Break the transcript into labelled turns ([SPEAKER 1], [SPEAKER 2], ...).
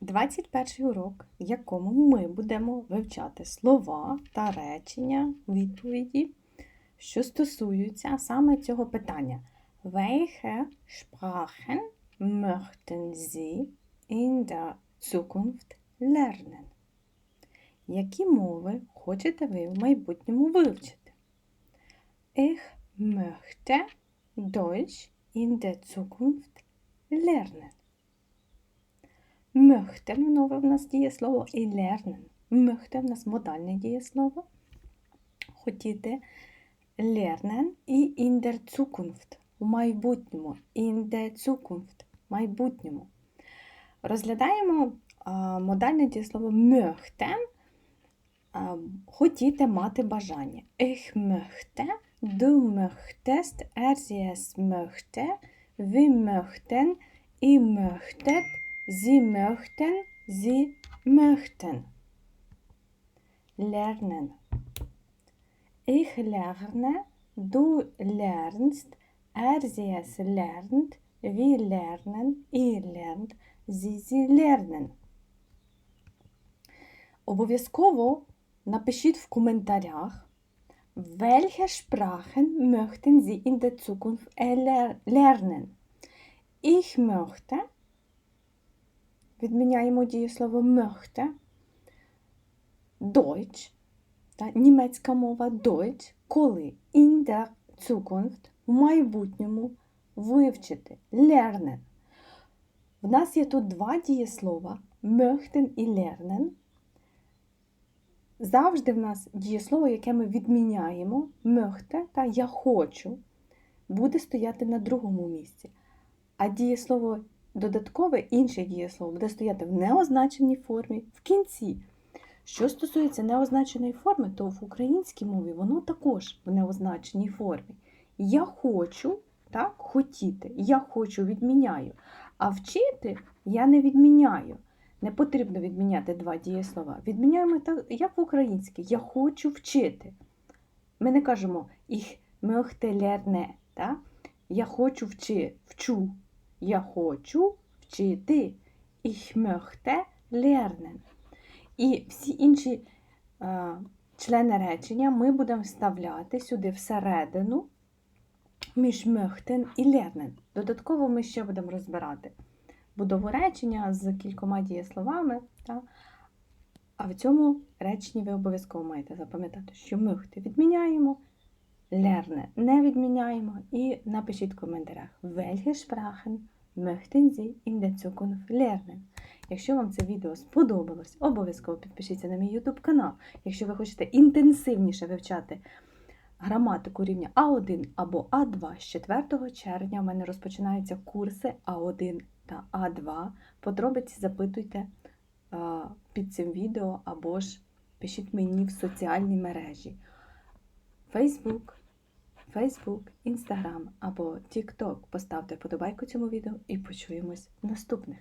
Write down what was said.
[SPEAKER 1] 21 урок, в якому ми будемо вивчати слова та речення відповіді, що стосуються саме цього питання. Welche Sprachen möchten Sie in der Zukunft lernen? Які мови хочете ви в майбутньому вивчити? Ich möchte Deutsch in der Zukunft lernen. Möchten нове в нас дієслово і lernen. Möchte в нас модальне дієслово. Хотіти lernen і in der у майбутньому. In der Zukunft майбутньому. Розглядаємо модальне дієслово möchten. А, хотіти мати бажання. Ich möchte, du möchtest, er sie es möchte, wir möchten, ihr möchtet, sie möchten, sie möchten. Lernen. Ich lerne, du lernst, er sie es lernt, wir lernen, ihr lernt, sie sie lernen. Обов'язково напишіть в коментарях, welche Sprachen möchten Sie in der Zukunft erler- lernen. Ich möchte, відміняємо дієслово möchte, Deutsch, та, німецька мова Deutsch, коли in der Zukunft, в майбутньому, вивчити, lernen. В нас є тут два дієслова möchten і lernen. Завжди в нас дієслово, яке ми відміняємо, möchte та я хочу, буде стояти на другому місці. А дієслово додаткове, інше дієслово, буде стояти в неозначеній формі в кінці. Що стосується неозначеної форми, то в українській мові воно також в неозначеній формі. Я хочу, так, хотіти, я хочу відміняю. А вчити я не відміняю. Не потрібно відміняти два дієслова. Відміняємо так, як в українській. Я хочу вчити. Ми не кажемо ich möchte. Так? Я хочу вчи, вчу. Я хочу вчити. Ich möchte lernen. І всі інші е, члени речення ми будемо вставляти сюди всередину між möchten і lernen. Додатково ми ще будемо розбирати будову речення з кількома дієсловами. Та? А в цьому реченні ви обов'язково маєте запам'ятати, що möchte відміняємо, lernen не відміняємо. І напишіть в коментарях, welche Sprachen möchten Sie in der Zukunft lernen. Якщо вам це відео сподобалось, обов'язково підпишіться на мій YouTube канал. Якщо ви хочете інтенсивніше вивчати граматику рівня А1 або А2 з 4 червня у мене розпочинаються курси А1 та А2. Подробиці запитуйте під цим відео або ж пишіть мені в соціальні мережі Facebook, Facebook, Instagram або TikTok. Поставте вподобайку цьому відео і почуємось в наступних.